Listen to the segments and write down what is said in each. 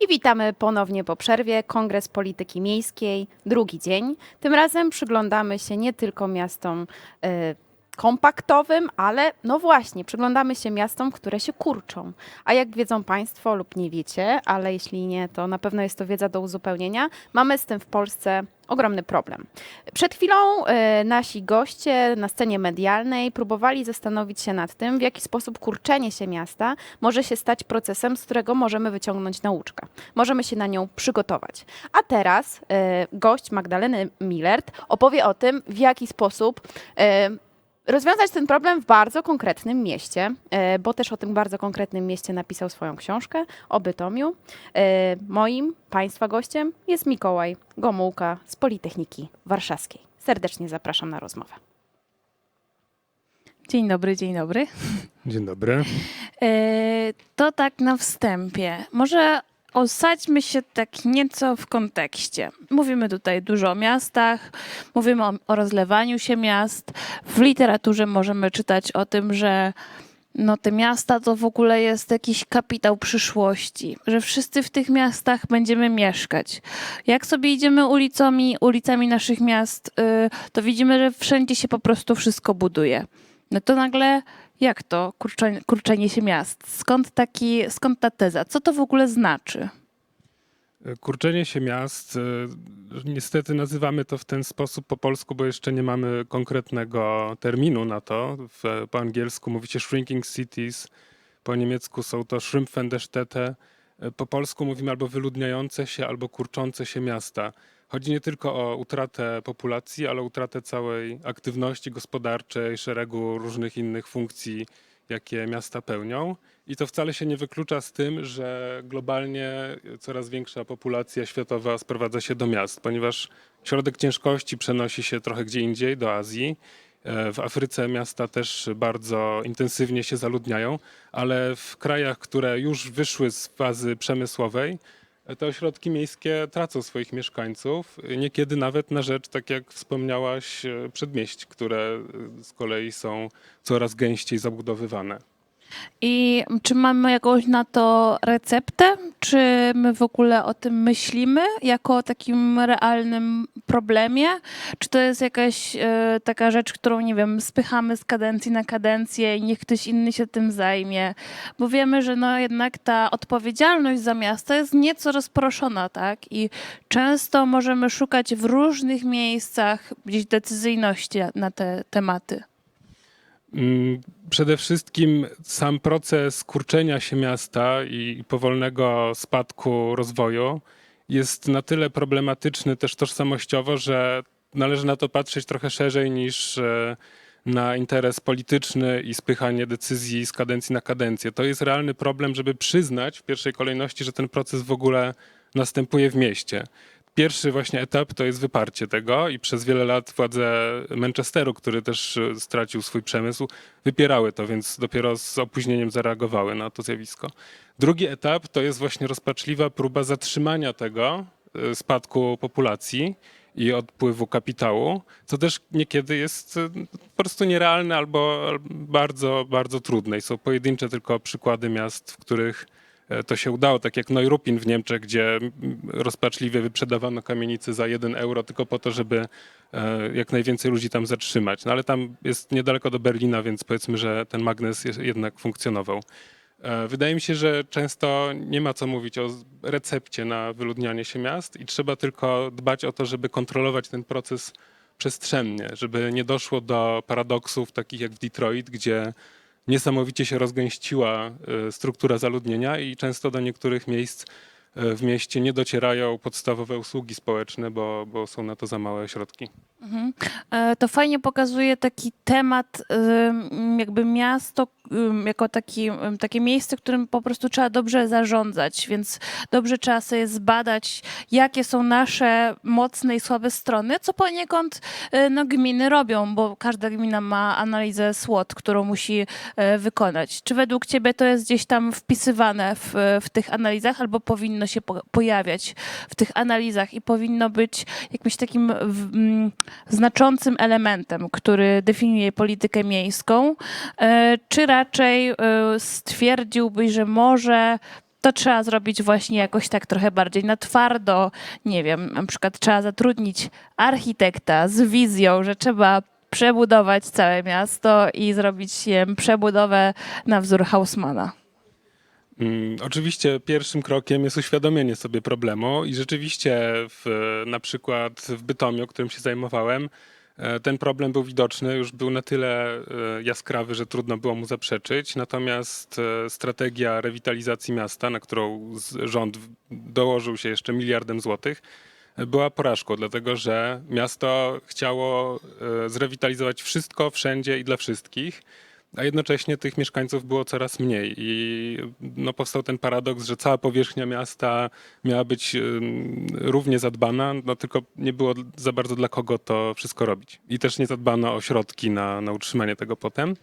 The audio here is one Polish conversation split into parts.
I witamy ponownie po przerwie. Kongres Polityki Miejskiej, drugi dzień. Tym razem przyglądamy się nie tylko miastom e, kompaktowym, ale no właśnie, przyglądamy się miastom, które się kurczą. A jak wiedzą Państwo lub nie wiecie, ale jeśli nie, to na pewno jest to wiedza do uzupełnienia, mamy z tym w Polsce ogromny problem. Przed chwilą e, nasi goście na scenie medialnej próbowali zastanowić się nad tym, w jaki sposób kurczenie się miasta może się stać procesem, z którego możemy wyciągnąć nauczkę. Możemy się na nią przygotować. A teraz e, gość Magdaleny Millert opowie o tym, w jaki sposób e, rozwiązać ten problem w bardzo konkretnym mieście, e, bo też o tym bardzo konkretnym mieście napisał swoją książkę o Bytomiu. E, Moim Państwa gościem jest Mikołaj Gomułka z Politechniki Warszawskiej. Serdecznie zapraszam na rozmowę. Dzień dobry, dzień dobry. Dzień dobry. E, To tak na wstępie. Może osadźmy się tak nieco w kontekście. Mówimy tutaj dużo o miastach, mówimy o, o rozlewaniu się miast. W literaturze możemy czytać o tym, że no te miasta to w ogóle jest jakiś kapitał przyszłości, że wszyscy w tych miastach będziemy mieszkać. Jak sobie idziemy ulicami, ulicami naszych miast, y, to widzimy, że wszędzie się po prostu wszystko buduje. No to nagle jak to kurczenie, kurczenie się miast? Skąd, taki, skąd ta teza? Co to w ogóle znaczy? Kurczenie się miast, y, niestety nazywamy to w ten sposób po polsku, bo jeszcze nie mamy konkretnego terminu na to. Po angielsku mówi się shrinking cities, po niemiecku są to Schrumpfendestädte. Y, Po polsku mówimy albo wyludniające się, albo kurczące się miasta. Chodzi nie tylko o utratę populacji, ale o utratę całej aktywności gospodarczej, szeregu różnych innych funkcji, jakie miasta pełnią. I to wcale się nie wyklucza z tym, że globalnie coraz większa populacja światowa sprowadza się do miast, ponieważ środek ciężkości przenosi się trochę gdzie indziej, do Azji. E, W Afryce miasta też bardzo intensywnie się zaludniają, ale w krajach, które już wyszły z fazy przemysłowej, te ośrodki miejskie tracą swoich mieszkańców, niekiedy nawet na rzecz, tak jak wspomniałaś, e, przedmieść, które e, z kolei są coraz gęściej zabudowywane. I czy mamy jakąś na to receptę? Czy my w ogóle o tym myślimy jako o takim realnym problemie? Czy to jest jakaś e, taka rzecz, którą, nie wiem, spychamy z kadencji na kadencję i niech ktoś inny się tym zajmie? Bo wiemy, że no jednak ta odpowiedzialność za miasto jest nieco rozproszona, tak? I często możemy szukać w różnych miejscach gdzieś decyzyjności na te tematy. Mm, Przede wszystkim sam proces kurczenia się miasta i powolnego spadku rozwoju jest na tyle problematyczny też tożsamościowo, że należy na to patrzeć trochę szerzej niż e, na interes polityczny i spychanie decyzji z kadencji na kadencję. To jest realny problem, żeby przyznać w pierwszej kolejności, że ten proces w ogóle następuje w mieście. Pierwszy właśnie etap to jest wyparcie tego i przez wiele lat władze Manchesteru, który też e, stracił swój przemysł, wypierały to, więc dopiero z opóźnieniem zareagowały na to zjawisko. Drugi etap to jest właśnie rozpaczliwa próba zatrzymania tego e, spadku populacji i odpływu kapitału, co też niekiedy jest e, po prostu nierealne albo bardzo, bardzo trudne. I są pojedyncze tylko przykłady miast, w których to się udało, tak jak Neuruppin w Niemczech, gdzie rozpaczliwie wyprzedawano kamienice za 1 euro tylko po to, żeby e, jak najwięcej ludzi tam zatrzymać. No ale tam jest niedaleko do Berlina, więc powiedzmy, że ten magnes jednak funkcjonował. E, Wydaje mi się, że często nie ma co mówić o recepcie na wyludnianie się miast i trzeba tylko dbać o to, żeby kontrolować ten proces przestrzennie, żeby nie doszło do paradoksów takich jak w Detroit, gdzie niesamowicie się rozgęściła e, struktura zaludnienia i często do niektórych miejsc e, w mieście nie docierają podstawowe usługi społeczne, bo, bo są na to za małe środki. Mhm. E, To fajnie pokazuje taki temat, jakby miasto jako taki, takie miejsce, którym po prostu trzeba dobrze zarządzać, więc dobrze trzeba sobie zbadać, jakie są nasze mocne i słabe strony, co poniekąd e, no, gminy robią, bo każda gmina ma analizę SWOT, którą musi e, wykonać. Czy według ciebie to jest gdzieś tam wpisywane w, w tych analizach, albo powinno się po, pojawiać w tych analizach i powinno być jakimś takim w, znaczącym elementem, który definiuje politykę miejską, e, czy raczej e, stwierdziłbyś, że może to trzeba zrobić właśnie jakoś tak trochę bardziej na twardo. Nie wiem, na przykład trzeba zatrudnić architekta z wizją, że trzeba przebudować całe miasto i zrobić przebudowę na wzór Hausmana. Mm, Oczywiście pierwszym krokiem jest uświadomienie sobie problemu i rzeczywiście w, na przykład w Bytomiu, którym się zajmowałem, e, ten problem był widoczny, już był na tyle e, jaskrawy, że trudno było mu zaprzeczyć. Natomiast e, strategia rewitalizacji miasta, na którą rząd dołożył się jeszcze miliardem złotych, była porażką, dlatego że miasto chciało zrewitalizować wszystko, wszędzie i dla wszystkich a jednocześnie tych mieszkańców było coraz mniej i no, powstał ten paradoks, że cała powierzchnia miasta miała być równie zadbana, no tylko nie było za bardzo dla kogo to wszystko robić. I też nie zadbano o środki na, na utrzymanie tego potem.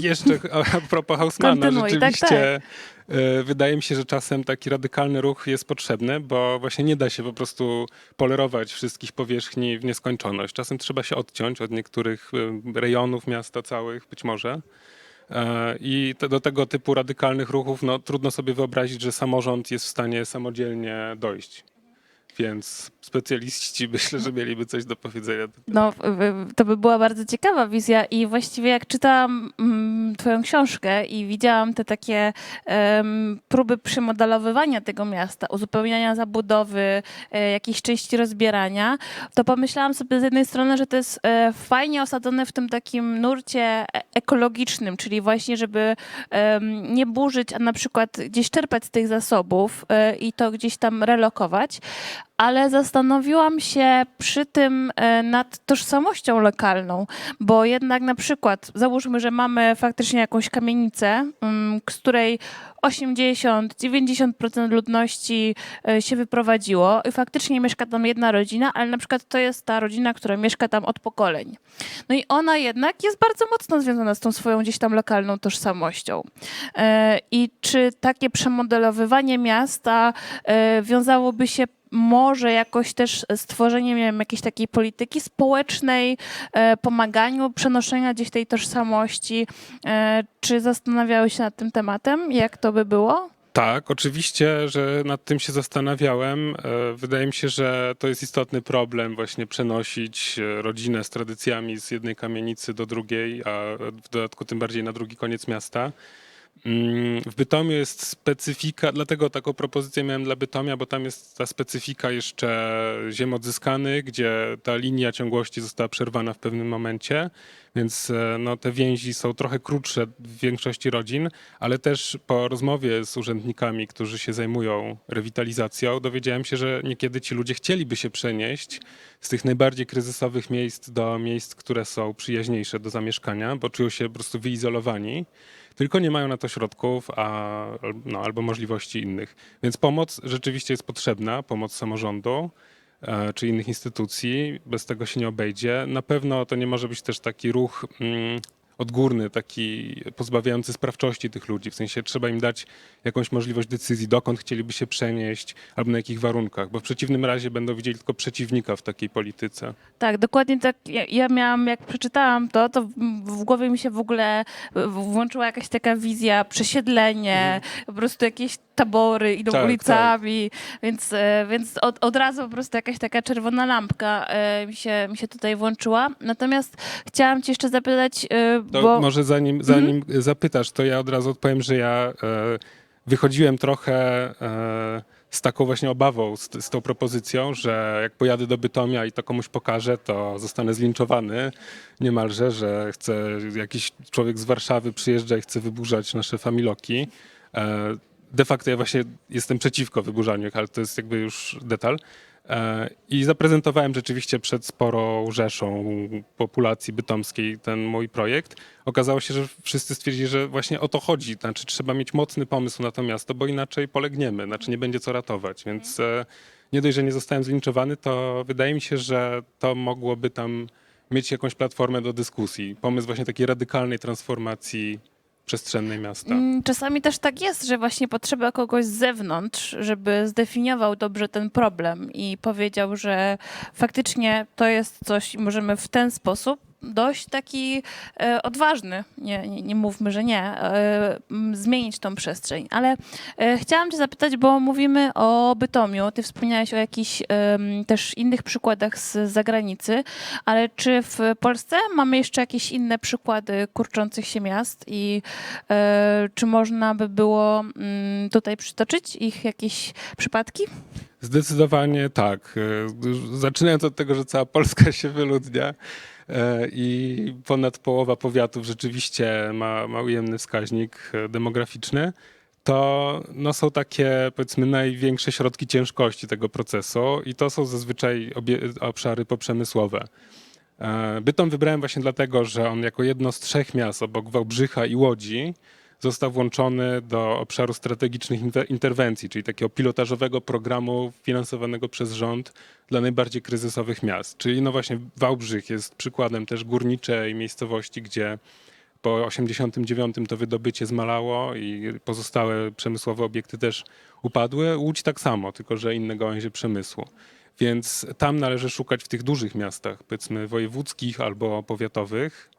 Jeszcze a, propos Hausmana, tak, rzeczywiście e, wydaje mi się, że czasem taki radykalny ruch jest potrzebny, bo właśnie nie da się po prostu polerować wszystkich powierzchni w nieskończoność. Czasem trzeba się odciąć od niektórych e, rejonów miasta całych, być może. E, I te, do tego typu radykalnych ruchów no, trudno sobie wyobrazić, że samorząd jest w stanie samodzielnie dojść. Więc specjaliści myślę, że mieliby coś do powiedzenia. No, to by była bardzo ciekawa wizja i właściwie jak czytałam mm, twoją książkę i widziałam te takie em, próby przemodelowywania tego miasta, uzupełniania zabudowy, e, jakiejś części rozbierania, to pomyślałam sobie z jednej strony, że to jest e, fajnie osadzone w tym takim nurcie e- ekologicznym, czyli właśnie, żeby em, nie burzyć, a na przykład gdzieś czerpać z tych zasobów i to gdzieś tam relokować, ale zastanowiłam się przy tym e, nad tożsamością lokalną, bo jednak na przykład załóżmy, że mamy faktycznie jakąś kamienicę, mm, z której 80-90% ludności e, się wyprowadziło i faktycznie mieszka tam jedna rodzina, ale na przykład to jest ta rodzina, która mieszka tam od pokoleń. No i ona jednak jest bardzo mocno związana z tą swoją gdzieś tam lokalną tożsamością. E, I czy takie przemodelowywanie miasta wiązałoby się może jakoś też z tworzeniem nie wiem, jakiejś takiej polityki społecznej, e, pomaganiu, przenoszenia gdzieś tej tożsamości. E, czy zastanawiały się nad tym tematem? Jak to by było? Tak, oczywiście, że nad tym się zastanawiałem. E, Wydaje mi się, że to jest istotny problem właśnie przenosić rodzinę z tradycjami z jednej kamienicy do drugiej, a w dodatku tym bardziej na drugi koniec miasta. Mm, W Bytomiu jest specyfika, dlatego taką propozycję miałem dla Bytomia, bo tam jest ta specyfika jeszcze ziem odzyskanych, gdzie ta linia ciągłości została przerwana w pewnym momencie, więc e, no, te więzi są trochę krótsze w większości rodzin, ale też po rozmowie z urzędnikami, którzy się zajmują rewitalizacją, dowiedziałem się, że niekiedy ci ludzie chcieliby się przenieść z tych najbardziej kryzysowych miejsc do miejsc, które są przyjaźniejsze do zamieszkania, bo czują się po prostu wyizolowani tylko nie mają na to środków a, no, albo możliwości innych. Więc pomoc rzeczywiście jest potrzebna, pomoc samorządu czy innych instytucji. Bez tego się nie obejdzie. Na pewno to nie może być też taki ruch mm, odgórny, taki pozbawiający sprawczości tych ludzi. W sensie trzeba im dać jakąś możliwość decyzji, dokąd chcieliby się przenieść albo na jakich warunkach, bo w przeciwnym razie będą widzieli tylko przeciwnika w takiej polityce. Tak, dokładnie tak. Ja, ja miałam, jak przeczytałam to, to w, głowie mi się w ogóle włączyła jakaś taka wizja, przesiedlenie, po prostu jakieś tabory idą Tak, ulicami, więc, e, więc od, od razu po prostu jakaś taka czerwona lampka e, mi, się, mi się tutaj włączyła. Natomiast chciałam cię jeszcze zapytać, e, To bo... może zanim, zanim zapytasz, to ja od razu odpowiem, że ja e, wychodziłem trochę e, z taką właśnie obawą, z, z tą propozycją, że jak pojadę do Bytomia i to komuś pokażę, to zostanę zlinczowany niemalże, że chce jakiś człowiek z Warszawy przyjeżdża i chce wyburzać nasze familoki. E, de facto ja właśnie jestem przeciwko wyburzaniu, ale to jest jakby już detal. E, I zaprezentowałem rzeczywiście przed sporą rzeszą populacji bytomskiej ten mój projekt. Okazało się, że wszyscy stwierdzili, że właśnie o to chodzi. Znaczy, trzeba mieć mocny pomysł na to miasto, bo inaczej polegniemy, znaczy nie będzie co ratować. Więc e, nie dość, że nie zostałem zlinczowany, to wydaje mi się, że to mogłoby tam mieć jakąś platformę do dyskusji. Pomysł właśnie takiej radykalnej transformacji przestrzennej miasta. Mm, Czasami też tak jest, że właśnie potrzeba kogoś z zewnątrz, żeby zdefiniował dobrze ten problem i powiedział, że faktycznie to jest coś możemy w ten sposób dość taki e, odważny, nie, nie, nie mówmy, że nie, e, zmienić tą przestrzeń. Ale e, chciałam cię zapytać, bo mówimy o Bytomiu, ty wspomniałeś o jakichś też innych przykładach z zagranicy, ale czy w Polsce mamy jeszcze jakieś inne przykłady kurczących się miast i czy można by było mm, tutaj przytoczyć ich jakieś przypadki? Zdecydowanie tak. Zaczynając od tego, że cała Polska się wyludnia i ponad połowa powiatów rzeczywiście ma, ma ujemny wskaźnik e, demograficzny, to no, są takie powiedzmy największe środki ciężkości tego procesu i to są zazwyczaj obszary poprzemysłowe. E, Bytom wybrałem właśnie dlatego, że on jako jedno z trzech miast obok Wałbrzycha i Łodzi został włączony do obszaru strategicznych inter- interwencji, czyli takiego pilotażowego programu finansowanego przez rząd dla najbardziej kryzysowych miast. Czyli no właśnie Wałbrzych jest przykładem też górniczej miejscowości, gdzie po 89 to wydobycie zmalało i pozostałe przemysłowe obiekty też upadły. Łódź tak samo, tylko że inne gałęzie przemysłu. Więc tam należy szukać w tych dużych miastach, powiedzmy wojewódzkich albo powiatowych.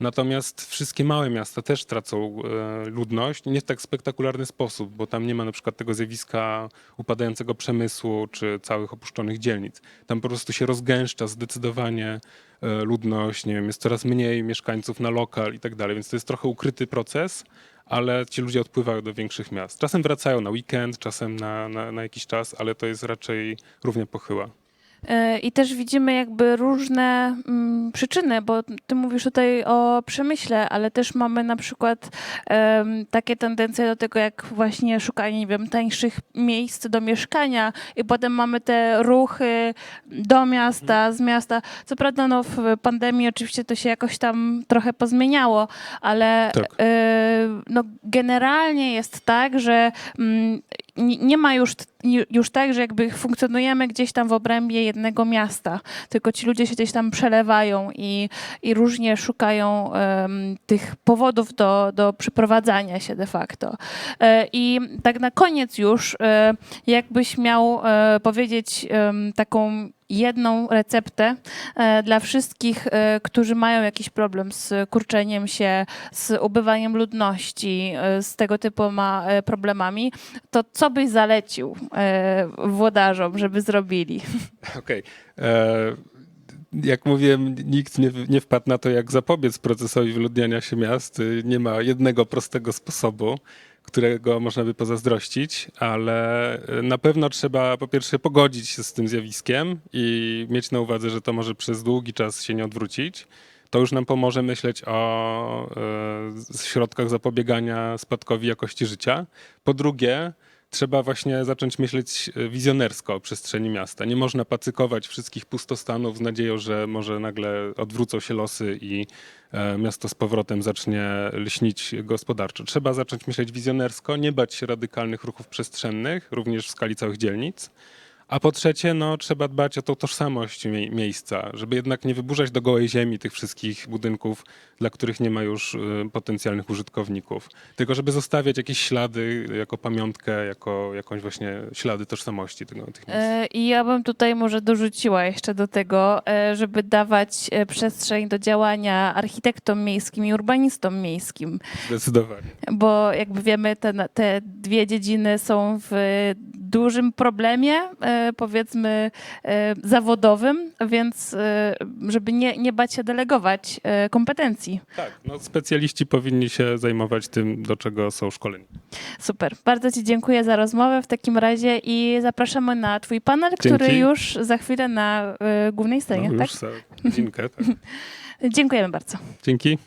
Natomiast wszystkie małe miasta też tracą e, ludność, nie w tak spektakularny sposób, bo tam nie ma na przykład tego zjawiska upadającego przemysłu czy całych opuszczonych dzielnic. Tam po prostu się rozgęszcza zdecydowanie e, ludność, nie wiem, jest coraz mniej mieszkańców na lokal i tak dalej, więc to jest trochę ukryty proces, ale ci ludzie odpływają do większych miast. Czasem wracają na weekend, czasem na, na, na jakiś czas, ale to jest raczej równie pochyła. E, I też widzimy jakby różne mm, przyczyny, bo ty mówisz tutaj o przemyśle, ale też mamy na przykład em, takie tendencje do tego, jak właśnie szukanie, nie wiem, tańszych miejsc do mieszkania i potem mamy te ruchy do miasta, z miasta. Co prawda no, w pandemii oczywiście to się jakoś tam trochę pozmieniało, ale Tak. e, no, generalnie jest tak, że mm, nie ma już, już tak, że jakby funkcjonujemy gdzieś tam w obrębie jednego miasta, tylko ci ludzie się gdzieś tam przelewają i, i różnie szukają em, tych powodów do, do przeprowadzania się de facto. E, I tak na koniec już, e, jakbyś miał e, powiedzieć em, taką jedną receptę e, dla wszystkich, e, którzy mają jakiś problem z kurczeniem się, z ubywaniem ludności, e, z tego typu ma problemami, to co byś zalecił włodarzom, żeby zrobili? Okej. E, Jak mówiłem, nikt nie, nie wpadł na to, jak zapobiec procesowi wyludniania się miast. Nie ma jednego prostego sposobu, którego można by pozazdrościć, ale y, na pewno trzeba po pierwsze pogodzić się z tym zjawiskiem i mieć na uwadze, że to może przez długi czas się nie odwrócić. To już nam pomoże myśleć o e, środkach zapobiegania spadkowi jakości życia. Po drugie, trzeba właśnie zacząć myśleć e, wizjonersko o przestrzeni miasta. Nie można pacykować wszystkich pustostanów z nadzieją, że może nagle odwrócą się losy i e, miasto z powrotem zacznie lśnić gospodarczo. Trzeba zacząć myśleć wizjonersko, nie bać się radykalnych ruchów przestrzennych, również w skali całych dzielnic. A po trzecie, no, trzeba dbać o tą tożsamość mie- miejsca, żeby jednak nie wyburzać do gołej ziemi tych wszystkich budynków, dla których nie ma już y, potencjalnych użytkowników. Tylko żeby zostawiać jakieś ślady jako pamiątkę, jako jakąś właśnie ślady tożsamości tego, tych miejsc. E, I ja bym tutaj może dorzuciła jeszcze do tego, e, żeby dawać e, przestrzeń do działania architektom miejskim i urbanistom miejskim. Zdecydowanie. bo jakby wiemy, te, te dwie dziedziny są w dużym problemie, e, powiedzmy, e, zawodowym, więc e, żeby nie, nie bać się delegować kompetencji. Tak, no, specjaliści powinni się zajmować tym, do czego są szkoleni. Super. Bardzo Ci dziękuję za rozmowę w takim razie i zapraszamy na Twój panel, który Dzięki. już za chwilę na głównej scenie. No, tak? już za godzinkę. Tak. Dziękujemy bardzo. Dzięki.